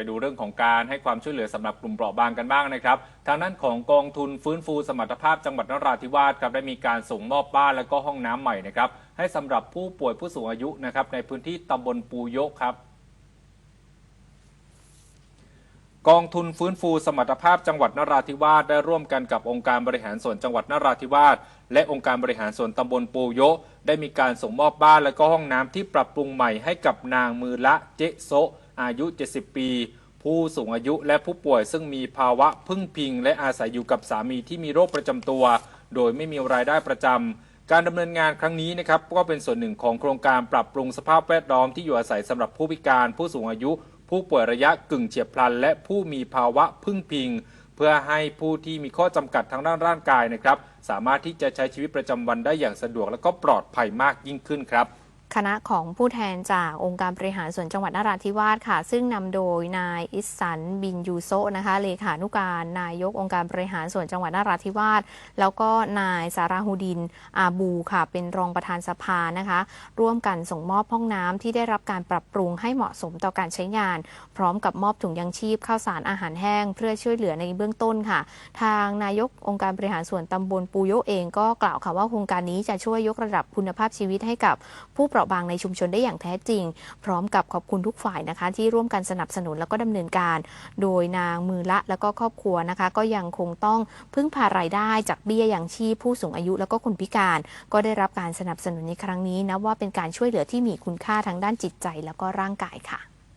ไปดูเรื่องของการให้ความช่วยเหลือสำหรับกลุ่มเปราะบางกันบ้างนะครับ ทางด้านของกองทุนฟื้นฟูสมรรถภาพจังหวัดนราธิวาสครับได้มีการส่งมอบบ้านและก็ห้องน้ำใหม่นะครับให้สำหรับผู้ป่วยผู้สูงอายุนะครับในพื้นที่ตำบลปูยกครับกองทุนฟื้นฟูสมรรถภาพจังหวัดนราธิวาสได้ร่วมกันกับองค์การบริหารส่วนจังหวัดนราธิวาสและองค์การบริหารส่วนตำบลปูโยได้มีการส่งมอบบ้านและก็ห้องน้ำที่ปรับปรุงใหม่ให้กับนางมือละเจ๊โซ อายุ 70 ปี ผู้สูงอายุและผู้ป่วยซึ่งมีภาวะพึ่งพิง และอาศัยอยู่กับสามีที่มีโรคประจำตัว โดยไม่มีรายได้ประจำการดำเนินงานครั้งนี้นะครับก็เป็นส่วนหนึ่งของโครงการปรับปรุงสภาพแวดล้อมที่อยู่อาศัยสำหรับผู้พิการ ผู้สูงอายุ ผู้ป่วยระยะกึ่งเฉียบพลัน และผู้มีภาวะพึ่งพิงเพื่อให้ผู้ที่มีข้อจำกัดทางด้านร่างกายนะครับ สามารถที่จะใช้ชีวิตประจำวันได้อย่างสะดวกและก็ปลอดภัยมากยิ่งขึ้นครับ คณะของผู้แทนจากองค์การบริหารส่วนจังหวัดนราธิวาสค่ะ ซึ่งนำโดยนายอิสสันบินยูโซนะคะเลขานุการนายกองค์การบริหารส่วนจังหวัดนราธิวาสแล้วก็นายสาราฮูดินอาบูค่ะ เป็นรองประธานสภานะคะ ร่วมกันส่งมอบห้องน้ำที่ได้รับการปรับปรุงให้เหมาะสมต่อการใช้งาน พร้อมกับมอบถุงยังชีพข้าวสารอาหารแห้ง เพื่อช่วยเหลือในเบื้องต้นค่ะ ทางนายกองค์การบริหารส่วนตำบลปูโยเองก็กล่าวค่ะว่าโครงการนี้จะช่วยยกระดับคุณภาพชีวิตให้กับผู้ประาะบางในชุมชนได้อย่างแท้จริง พร้อมกับขอบคุณทุกฝ่ายนะคะ ที่ร่วมกันสนับสนุนแล้วก็ดำเนินการ โดยนางมือละแล้วก็ครอบครัวนะคะ ก็ยังคงต้องพึ่งพารายได้จากเบี้ยยังชีพผู้สูงอายุแล้วก็คนพิการ ก็ได้รับการสนับสนุนในครั้งนี้นะว่าเป็นการช่วยเหลือที่มีคุณค่าทางด้านจิตใจแล้วก็ร่างกายค่ะ